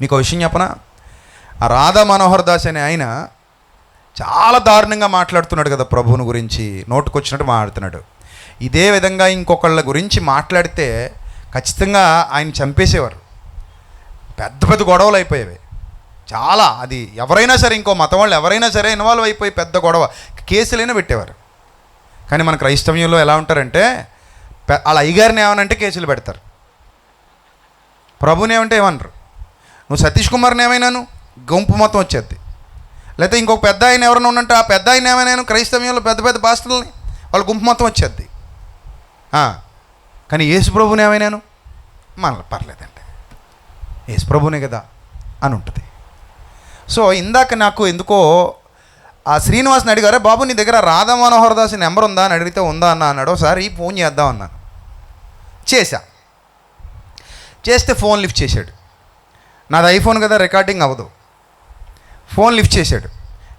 మీకు విషయం చెప్పనా? ఆ రాధా మనోహర్ దాస్ అనే ఆయన చాలా దారుణంగా మాట్లాడుతున్నాడు కదా ప్రభువుని గురించి నోటుకొచ్చినట్టు మాట్లాడుతున్నాడు. ఇదే విధంగా ఇంకొకళ్ళ గురించి మాట్లాడితే ఖచ్చితంగా ఆయన చంపేసేవారు. పెద్ద పెద్ద గొడవలు అయిపోయేవి. చాలా అది ఎవరైనా సరే ఇంకో మతం వాళ్ళు ఎవరైనా సరే ఇన్వాల్వ్ అయిపోయి పెద్ద గొడవ కేసులైనా పెట్టేవారు. కానీ మన క్రైస్తవ్యంలో ఎలా ఉంటారంటే వాళ్ళ అయ్యగారిని ఏమనంటే కేసులు పెడతారు. ప్రభుని ఏమంటే ఏమనరు. నువ్వు సతీష్ కుమార్ని ఏమైనాను గుంపు మొత్తం వచ్చేది. లేకపోతే ఇంకొక పెద్ద ఆయన ఎవరైనా ఉన్నంటే ఆ పెద్ద ఆయన ఏమైనాను క్రైస్తవ్యంలో పెద్ద పెద్ద పాస్టర్లని వాళ్ళ గుంపు మొత్తం వచ్చేది. కానీ యేసు ప్రభుని ఏమైనాను మనల్ని పర్లేదండి. యేసు ప్రభునే కదా అని ఉంటుంది. సో ఇందాక నాకు ఎందుకో ఆ శ్రీనివాస్ని అడిగారే బాబు నీ దగ్గర రాధా మనోహర్ దాస్ నెంబర్ ఉందా? అని అడిగితే ఉందా అన్న అన్నాడు. ఒకసారి ఫోన్ చేద్దాం అన్నాను. చేశా. చేస్తే ఫోన్ లిఫ్ట్ చేశాడు. నాది ఐఫోన్ కదా రికార్డింగ్ అవ్వదు. ఫోన్ లిఫ్ట్ చేశాడు.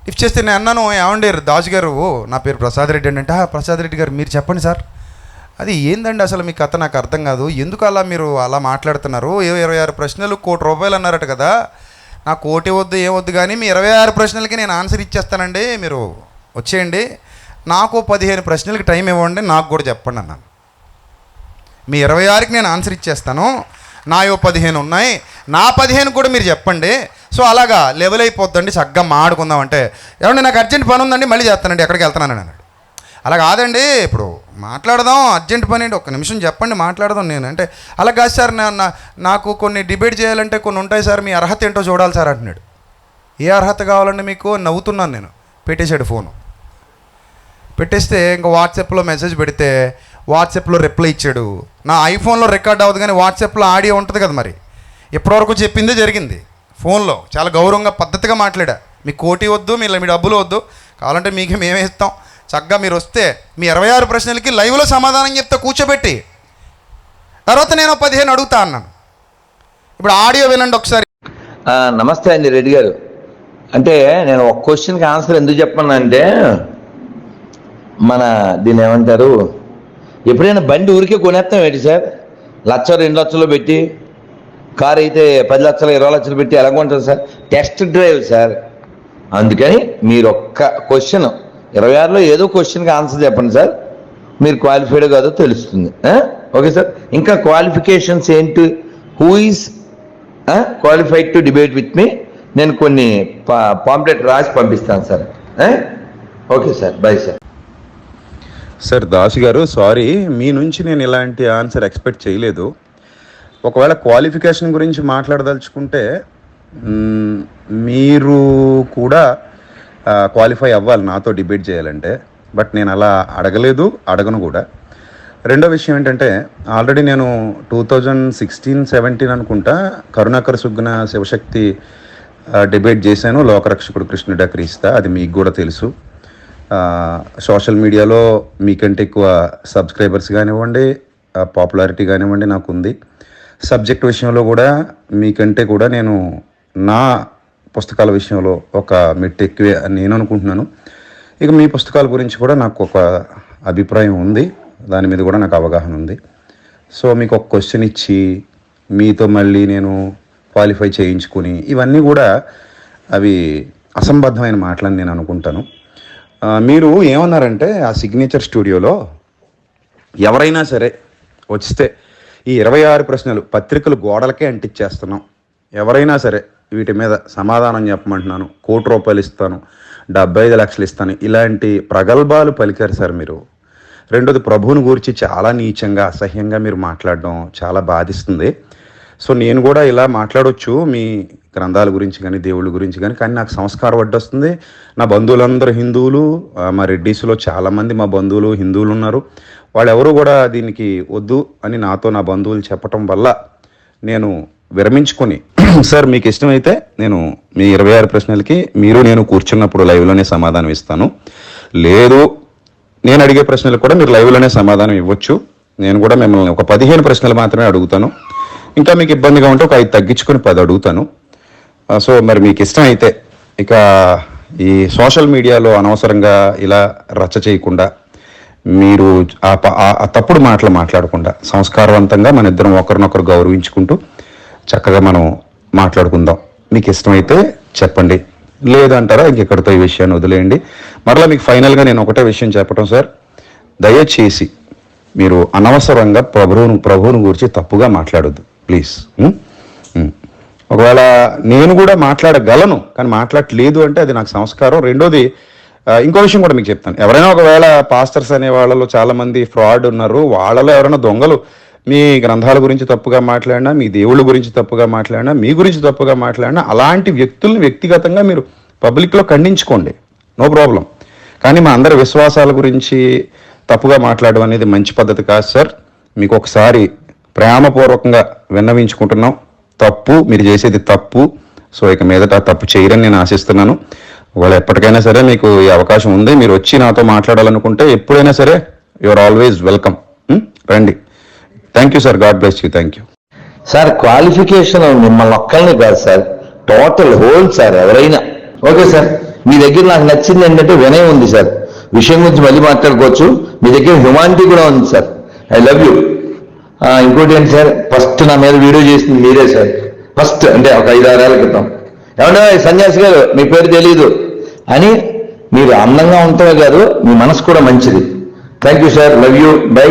లిఫ్ట్ చేస్తే నేను అన్నాను ఏమండి దాస్ గారు నా పేరు ప్రసాద్ రెడ్డి అంటే ప్రసాద్ రెడ్డి గారు మీరు చెప్పండి సార్. అది ఏందండి అసలు మీ కథ నాకు అర్థం కాదు. ఎందుకు అలా మీరు అలా మాట్లాడుతున్నారు? ఏ ఇరవై ఆరు ప్రశ్నలు కోటి రూపాయలు అన్నారట కదా. నాకు కోటి వద్దు ఏం వద్దు కానీ మీ ఇరవై ఆరు ప్రశ్నలకి నేను ఆన్సర్ ఇచ్చేస్తానండి. మీరు వచ్చేయండి. నాకు పదిహేను ప్రశ్నలకి టైం ఇవ్వండి నాకు కూడా చెప్పండి అన్నాను. మీ ఇరవై ఆరుకి నేను ఆన్సర్ ఇచ్చేస్తాను. నాయో పదిహేను ఉన్నాయి. నా పదిహేను కూడా మీరు చెప్పండి. సో అలాగా లెవెల్ అయిపోద్దండి చక్కగా మాడుకుందాం అంటే. ఏమండి నాకు అర్జెంట్ పని ఉందండి మళ్ళీ చేస్తానండి ఎక్కడికి వెళ్తానని అన్నాడు. అలా కాదండి ఇప్పుడు మాట్లాడదాం అర్జెంట్ పని అండి ఒక నిమిషం చెప్పండి మాట్లాడదాం నేను. అంటే అలా కాదు సార్ నా నాకు కొన్ని డిబేట్ చేయాలంటే కొన్ని ఉంటాయి సార్ మీ అర్హత ఏంటో చూడాలి సార్ అంటున్నాడు. ఏ అర్హత కావాలండి మీకు? నవ్వుతున్నాను నేను పెట్టేశాడు ఫోను. పెట్టేస్తే ఇంకా వాట్సాప్లో మెసేజ్ పెడితే వాట్సాప్లో రిప్లై ఇచ్చాడు. నా ఐఫోన్లో రికార్డ్ అవ్వదు కానీ వాట్సాప్లో ఆడియో ఉంటుంది కదా మరి. ఇప్పటివరకు చెప్పిందే జరిగింది. ఫోన్లో చాలా గౌరవంగా పద్ధతిగా మాట్లాడా. మీ కోటి వద్దు మీ మీ డబ్బులు వద్దు. కావాలంటే మీకు మేమే ఇస్తాం. చక్కగా మీరు వస్తే మీ ఇరవై ఆరు ప్రశ్నలకి లైవ్లో సమాధానం చెప్తే కూర్చోబెట్టి. తర్వాత నేను పదిహేను అడుగుతా అన్నాను. ఇప్పుడు ఆడియో వినండి ఒకసారి. నమస్తే అండి రెడ్డి గారు. అంటే నేను ఒక క్వశ్చన్కి ఆన్సర్ ఎందుకు చెప్పను అంటే మన దీన్ని ఏమంటారు? ఎప్పుడైనా బండి ఊరికే కొనేస్తాం ఏంటి సార్? లక్ష రెండు లక్షలు పెట్టి కార్ అయితే పది లక్షలు ఇరవై లక్షలు పెట్టి ఎలా కొంటారు సార్? Test drive sir. అందుకని మీరు ఒక్క క్వశ్చన్ ఇరవై ఆరులో ఏదో క్వశ్చన్కి ఆన్సర్ చెప్పండి సార్. మీరు క్వాలిఫైడ్ కాదో తెలుస్తుంది. Okay sir. ఇంకా క్వాలిఫికేషన్స్ ఏంటి? Who is qualified to debate with me నేను కొన్ని పాంప్లెట్ రాసి పంపిస్తాను sir. Okay sir. Bye sir sir Dasu garu sorry మీ నుంచి నేను ఇలాంటి ఆన్సర్ ఎక్స్పెక్ట్ చేయలేదు. ఒకవేళ క్వాలిఫికేషన్ గురించి మాట్లాడదలుచుకుంటే మీరు కూడా క్వాలిఫై అవ్వాలి నాతో డిబేట్ చేయాలంటే. బట్ నేను అలా అడగలేదు అడగను కూడా. రెండో విషయం ఏంటంటే ఆల్రెడీ నేను టూ థౌజండ్ సిక్స్టీన్ సెవెంటీన్ అనుకుంటా కరుణాకర్ సుగ్న శివశక్తి డిబేట్ చేశాను. లోకరక్షకుడు కృష్ణుడా క్రీస్తా అది మీకు కూడా తెలుసు. సోషల్ మీడియాలో మీకంటే ఎక్కువ సబ్స్క్రైబర్స్ కానివ్వండి పాపులారిటీ కానివ్వండి నాకు ఉంది సబ్జెక్ట్ విషయంలో కూడా మీకంటే కూడా నేను నా పుస్తకాల విషయంలో ఒక మెట్టు ఎక్కువే అని నేను అనుకుంటున్నాను. ఇక మీ పుస్తకాల గురించి కూడా నాకు ఒక అభిప్రాయం ఉంది. దాని మీద కూడా నాకు అవగాహన ఉంది. సో మీకు ఒక క్వశ్చన్ ఇచ్చి మీతో మళ్ళీ నేను క్వాలిఫై చేయించుకుని ఇవన్నీ కూడా అవి అసంబద్ధమైన మాటలని నేను అనుకుంటాను. మీరు ఏమన్నారంటే ఆ సిగ్నేచర్ స్టూడియోలో ఎవరైనా సరే వస్తే ఈ ఇరవై ఆరు ప్రశ్నలు పత్రికలు గోడలకే అంటిచ్చేస్తున్నాం. ఎవరైనా సరే వీటి మీద సమాధానం చెప్పమంటున్నాను. కోటి రూపాయలు ఇస్తాను. డెబ్బై ఐదు లక్షలు ఇస్తాను. ఇలాంటి ప్రగల్భాలు పలికారు సార్ మీరు. రెండోది ప్రభువుని గురించి చాలా నీచంగా అసహ్యంగా మీరు మాట్లాడడం చాలా బాధిస్తుంది. సో నేను కూడా ఇలా మాట్లాడొచ్చు మీ గ్రంథాల గురించి కానీ దేవుళ్ళ గురించి కానీ కానీ నాకు సంస్కారం వడ్డొస్తుంది నా బంధువులందరూ హిందువులు మా రెడ్డీస్లో చాలామంది మా బంధువులు హిందువులు ఉన్నారు. వాళ్ళెవరూ కూడా దీనికి వద్దు అని నాతో నా బంధువులు చెప్పటం వల్ల నేను విరమించుకొని సార్ మీకు ఇష్టమైతే నేను మీ ఇరవై ఆరు ప్రశ్నలకి మీరు నేను కూర్చున్నప్పుడు లైవ్లోనే సమాధానం ఇస్తాను. లేదు నేను అడిగే ప్రశ్నలకు కూడా మీరు లైవ్లోనే సమాధానం ఇవ్వచ్చు. నేను కూడా మిమ్మల్ని ఒక పదిహేను ప్రశ్నలు మాత్రమే అడుగుతాను. ఇంకా మీకు ఇబ్బందిగా ఉంటే ఒక ఐదు తగ్గించుకొని పది అడుగుతాను. సో మరి మీకు ఇష్టం అయితే ఇక ఈ సోషల్ మీడియాలో అనవసరంగా ఇలా రచ్చ చేయకుండా మీరు ఆ ప- ఆ తప్పుడు మాటలు మాట్లాడకుండా సంస్కారవంతంగా మన ఇద్దరం ఒకరినొకరు గౌరవించుకుంటూ చక్కగా మనం మాట్లాడుకుందాం. మీకు ఇష్టమైతే చెప్పండి. లేదంటారా ఇంకెక్కడితో ఈ విషయాన్ని వదిలేయండి. మరలా మీకు ఫైనల్గా నేను ఒకటే విషయం చెప్పటం సార్. దయచేసి మీరు అనవసరంగా ప్రభువును ప్రభువును గురించి తప్పుగా మాట్లాడొద్దు. ప్లీజ్. ఒకవేళ నేను కూడా మాట్లాడగలను కానీ మాట్లాడలేదు అంటే అది నాకు సంస్కారం. రెండోది ఇంకో విషయం కూడా మీకు చెప్తాను. ఎవరైనా ఒకవేళ పాస్టర్స్ అనే వాళ్ళలో చాలామంది ఫ్రాడ్ ఉన్నారు వాళ్ళలో ఎవరైనా దొంగలు మీ గ్రంథాల గురించి తప్పుగా మాట్లాడినా మీ దేవుళ్ళ గురించి తప్పుగా మాట్లాడినా మీ గురించి తప్పుగా మాట్లాడినా అలాంటి వ్యక్తులను వ్యక్తిగతంగా మీరు పబ్లిక్లో ఖండించుకోండి. నో ప్రాబ్లం కానీ మా అందరి విశ్వాసాల గురించి తప్పుగా మాట్లాడడం అనేది మంచి పద్ధతి కాదు సార్ మీకు ఒకసారి ప్రేమపూర్వకంగా విన్నవించుకుంటున్నాం. తప్పు మీరు చేసేది తప్పు. సో ఇక మీదట తప్పు చేయరని నేను ఆశిస్తున్నాను. వాళ్ళు ఎప్పటికైనా సరే మీకు ఈ అవకాశం ఉంది. మీరు వచ్చి నాతో మాట్లాడాలనుకుంటే ఎప్పుడైనా సరే యువర్ ఆల్వేస్ వెల్కమ్ రండి. Thank you sir god bless you thank you sir qualification మిమ్మల్ని ఒక్కరిని కాదు సార్ టోటల్ హోల్ సార్ ఎవరైనా. ఓకే సార్ మీ దగ్గర నాకు నచ్చింది ఏంటంటే వినయం ఉంది సార్ విషయం గురించి మళ్ళీ మాట్లాడుకోవచ్చు. మీ దగ్గర హ్యుమానిటీ కూడా ఉంది సార్ ఐ లవ్ యూ ఇంకోటి ఏంటి సార్? ఫస్ట్ నా మీద వీడియో చేసింది మీరే సార్. ఫస్ట్ అంటే ఒక ఐదు ఆరేళ్ళ క్రితం ఏమంటే సన్యాసి గారు మీ పేరు తెలియదు అని మీరు అందంగా ఉంటమే కాదు మీ మనసు కూడా మంచిది. Thank you sir love you bye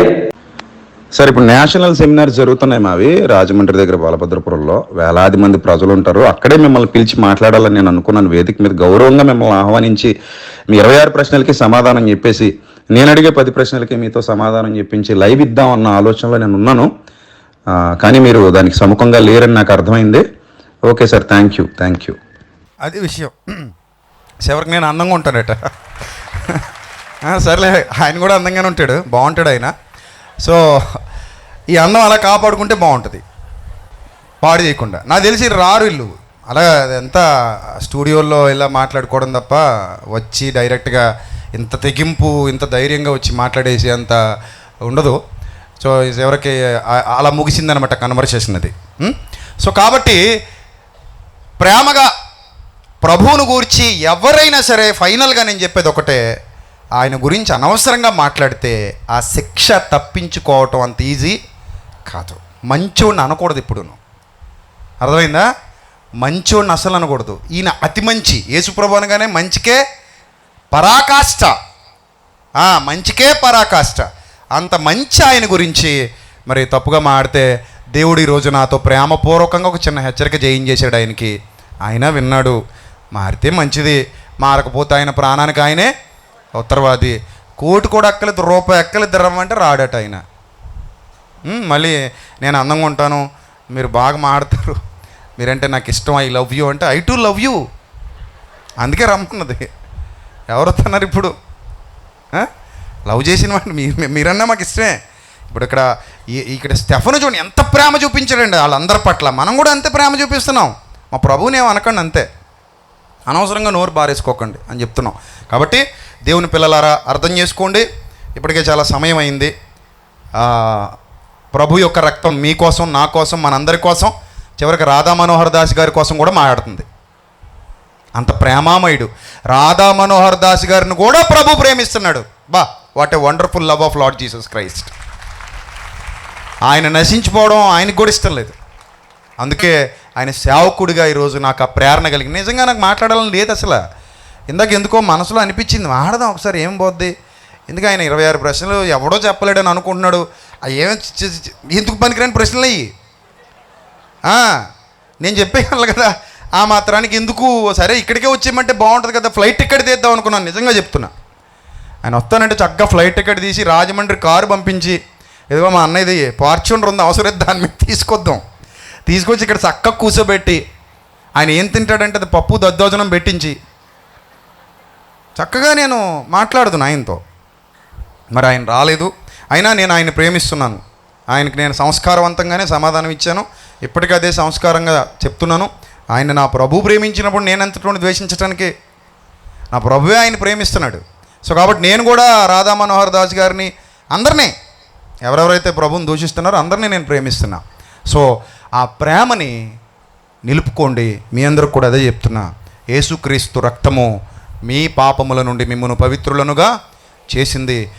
sir ఇప్పుడు నేషనల్ సెమినార్ జరుగుతున్నాయి మావి రాజమండ్రి దగ్గర బాలభద్రపురంలో. వేలాది మంది ప్రజలు ఉంటారు. అక్కడే మిమ్మల్ని పిలిచి మాట్లాడాలని నేను అనుకున్నాను. వేదిక మీద గౌరవంగా మిమ్మల్ని ఆహ్వానించి మీ ఇరవై ఆరు ప్రశ్నలకి సమాధానం చెప్పేసి నేను అడిగే పది ప్రశ్నలకి మీతో సమాధానం చెప్పించి లైవ్ ఇద్దాం అన్న ఆలోచనలో నేను ఉన్నాను కానీ మీరు దానికి సముఖంగా లేరని నాకు అర్థమైంది. Okay sir thank you thank you అది విషయం. చివరికి నేను అందంగా ఉంటానట. సర్లే ఆయన కూడా అందంగానే ఉంటాడు. బాగుంటాడు ఆయన. సో ఈ అందం అలా కాపాడుకుంటే బాగుంటుంది. పాడు చేయకుండా. నాకు తెలిసి రారు ఇల్లు. అలా అదంతా స్టూడియోల్లో ఇలా మాట్లాడుకోవడం తప్ప వచ్చి డైరెక్ట్గా ఇంత తెగింపు ఇంత ధైర్యంగా వచ్చి మాట్లాడేసి అంత ఉండదు. సో ఎవరికి అలా ముగిసిందనమాట కన్వర్సేషన్ అది సో కాబట్టి ప్రేమగా ప్రభువును గూర్చి ఎవరైనా సరే ఫైనల్గా నేను చెప్పేది ఒకటే ఆయన గురించి అనవసరంగా మాట్లాడితే ఆ శిక్ష తప్పించుకోవటం అంత ఈజీ కాదు. మంచోడిని అనకూడదు ఇప్పుడును. అర్థమైందా? మంచోడిని అసలు అనకూడదు. ఈయన అతి మంచి. యేసుప్రభు అనగానే మంచికే పరాకాష్ట. మంచికే పరాకాష్ట. అంత మంచి ఆయన గురించి మరి తప్పుగా మాడితే దేవుడు ఈరోజు నాతో ప్రేమపూర్వకంగా ఒక చిన్న హెచ్చరిక చేయించేశాడు ఆయనకి. ఆయన విన్నాడు. మారితే మంచిది. మారకపోతే ఆయన ప్రాణానికి ఆయనే ఉత్తరవాది. కోటి కూడా ఎక్కలేదు రూపాయి ఎక్కలేదు రమ్మంటే రాడట ఆయన. మళ్ళీ నేను అందంగా ఉంటాను. మీరు బాగా మాడతారు. మీరంటే నాకు ఇష్టం. ఐ లవ్ యూ అంటే ఐ టు లవ్ యూ. అందుకే రమ్మన్నది. ఎవరు వస్తున్నారు ఇప్పుడు లవ్ చేసిన వాడిని మీ మీరన్నా మాకు ఇష్టమే. ఇప్పుడు ఇక్కడ ఈ- ఇక్కడ స్టెఫను చూడండి ఎంత ప్రేమ చూపించాడండి వాళ్ళందరి పట్ల. మనం కూడా అంతే ప్రేమ చూపిస్తున్నాం. మా ప్రభువుని ఏమనకండి అంతే. అనవసరంగా నోరు బారేసుకోకండి అని చెప్తున్నాం. కాబట్టి దేవుని పిల్లలారా అర్థం చేసుకోండి. ఇప్పటికే చాలా సమయం అయింది. ప్రభు యొక్క రక్తం మీకోసం నా కోసం మనందరి కోసం చివరికి రాధా మనోహర్ దాస్ గారి కోసం కూడా మాట్లాడుతుంది. అంత ప్రేమామయుడు. రాధా మనోహర్ దాస్ గారిని కూడా ప్రభు ప్రేమిస్తున్నాడు. బా what a wonderful love of Lord Jesus Christ ఆయన నశించిపోవడం ఆయనకు కూడా ఇష్టం లేదు. అందుకే ఆయన సేవకుడిగా ఈరోజు నాకు ఆ ప్రేరణ కలిగింది. నిజంగా నాకు మాట్లాడాలని లేదు అసలు. ఇందాక ఎందుకో మనసులో అనిపించింది ఆడదాం ఒకసారి ఏం పోద్ది? ఎందుకు ఆయన ఇరవై ఆరు ప్రశ్నలు ఎవడో చెప్పలేడని అనుకుంటున్నాడు. అవి ఏం ఎందుకు పనికిరాని ప్రశ్నలు అయ్యి? నేను చెప్పేయాలి కదా. ఆ మాత్రానికి ఎందుకు? సరే ఇక్కడికే వచ్చేయమంటే బాగుంటుంది కదా ఫ్లైట్ టికెట్ తీద్దాం అనుకున్నాను నిజంగా చెప్తున్నా. ఆయన వస్తానంటే చక్కగా ఫ్లైట్ టికెట్ తీసి రాజమండ్రి కారు పంపించి ఏదో మా అన్నయ్యది ఫార్చ్యూనర్ ఉంది అవసరం దాని మీద తీసుకొద్దాం. తీసుకొచ్చి ఇక్కడ చక్కగా కూర్చోబెట్టి ఆయన ఏం తింటాడంటే అది పప్పు దద్దోజనం పెట్టించి చక్కగా నేను మాట్లాడుతున్నా ఆయనతో. మరి ఆయన రాలేదు. అయినా నేను ఆయన ప్రేమిస్తున్నాను. ఆయనకి నేను సంస్కారవంతంగానే సమాధానం ఇచ్చాను. ఇప్పటికీ అదే సంస్కారంగా చెప్తున్నాను. ఆయన నా ప్రభు ప్రేమించినప్పుడు నేను ఎంతటువంటి ద్వేషించడానికి నా ప్రభువే ఆయన ప్రేమిస్తున్నాడు. సో కాబట్టి నేను కూడా రాధా మనోహర్ దాస్ గారిని అందరినీ ఎవరెవరైతే ప్రభుని దూషిస్తున్నారో అందరినీ నేను ప్రేమిస్తున్నా. సో ఆ ప్రేమని నిలుపుకోండి. మీ అందరికి కూడా అదే చెప్తున్నా. యేసుక్రీస్తు రక్తము మీ పాపముల నుండి మిమ్మల్ని పవిత్రులనుగా చేసింది.